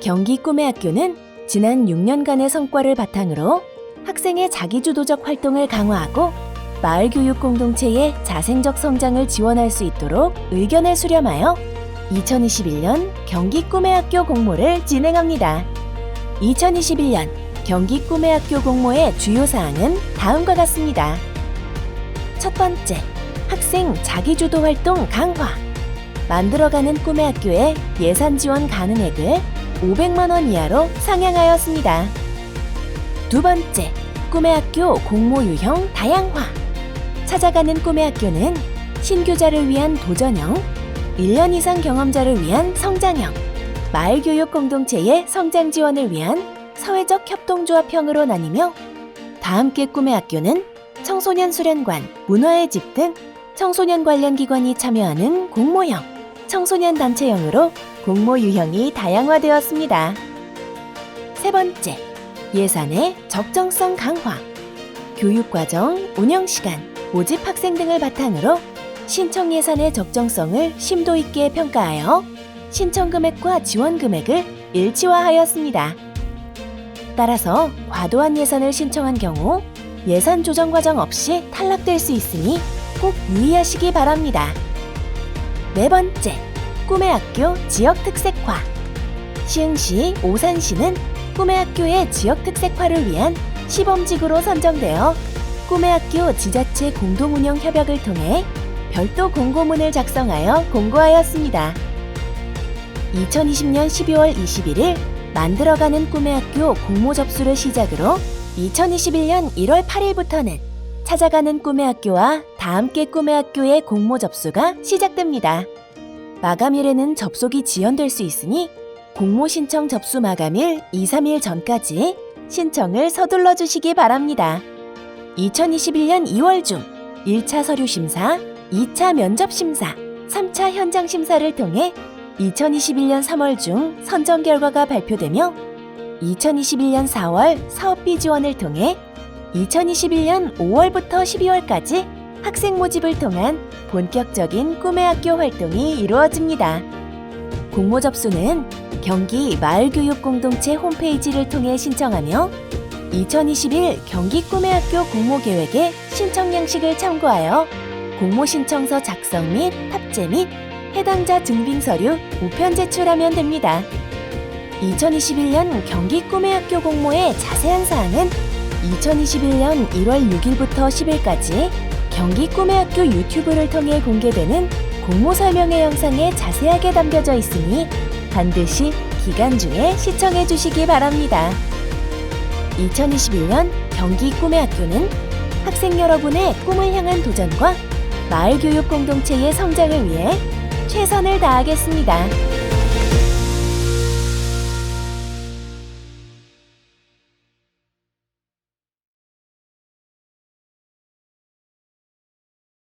경기 꿈의 학교는 지난 6년간의 성과를 바탕으로 학생의 자기주도적 활동을 강화하고 마을 교육 공동체의 자생적 성장을 지원할 수 있도록 의견을 수렴하여 2021년 경기 꿈의 학교 공모를 진행합니다. 2021년 경기 꿈의 학교 공모의 주요 사항은 다음과 같습니다. 첫 번째, 학생 자기주도 활동 강화. 만들어가는 꿈의 학교의 예산 지원 가능액을 500만 원 이하로 상향하였습니다. 두 번째, 꿈의 학교 공모 유형 다양화. 찾아가는 꿈의 학교는 신규자를 위한 도전형, 1년 이상 경험자를 위한 성장형, 마을 교육 공동체의 성장 지원을 위한 사회적 협동조합형으로 나뉘며 다 함께 꿈의 학교는 청소년 수련관, 문화의 집 등 청소년 관련 기관이 참여하는 공모형, 청소년 단체형으로 공모 유형이 다양화되었습니다. 세 번째, 예산의 적정성 강화. 교육과정, 운영시간, 모집 학생 등을 바탕으로 신청 예산의 적정성을 심도 있게 평가하여 신청 금액과 지원 금액을 일치화하였습니다. 따라서 과도한 예산을 신청한 경우 예산 조정 과정 없이 탈락될 수 있으니 꼭 유의하시기 바랍니다. 네 번째, 꿈의 학교 지역 특색화. 시흥시, 오산시는 꿈의 학교의 지역 특색화를 위한 시범지구로 선정되어 꿈의 학교 지자체 공동운영 협약을 통해 별도 공고문을 작성하여 공고하였습니다. 2020년 12월 21일 만들어가는 꿈의 학교 공모 접수를 시작으로 2021년 1월 8일부터는 찾아가는 꿈의 학교와 다 함께 꿈의 학교의 공모 접수가 시작됩니다. 마감일에는 접속이 지연될 수 있으니 공모 신청 접수 마감일 2, 3일 전까지 신청을 서둘러 주시기 바랍니다. 2021년 2월 중 1차 서류 심사, 2차 면접 심사, 3차 현장 심사를 통해 2021년 3월 중 선정 결과가 발표되며 2021년 4월 사업비 지원을 통해 2021년 5월부터 12월까지 학생 모집을 통한 본격적인 꿈의 학교 활동이 이루어집니다. 공모 접수는 경기 마을교육공동체 홈페이지를 통해 신청하며 2021 경기 꿈의 학교 공모 계획의 신청 양식을 참고하여 공모 신청서 작성 및 탑재 및 해당자 증빙 서류 우편 제출하면 됩니다. 2021년 경기 꿈의 학교 공모의 자세한 사항은 2021년 1월 6일부터 10일까지 경기 꿈의 학교 유튜브를 통해 공개되는 공모 설명회 영상에 자세하게 담겨져 있으니 반드시 기간 중에 시청해 주시기 바랍니다. 2021년 경기 꿈의 학교는 학생 여러분의 꿈을 향한 도전과 마을 교육 공동체의 성장을 위해 최선을 다하겠습니다.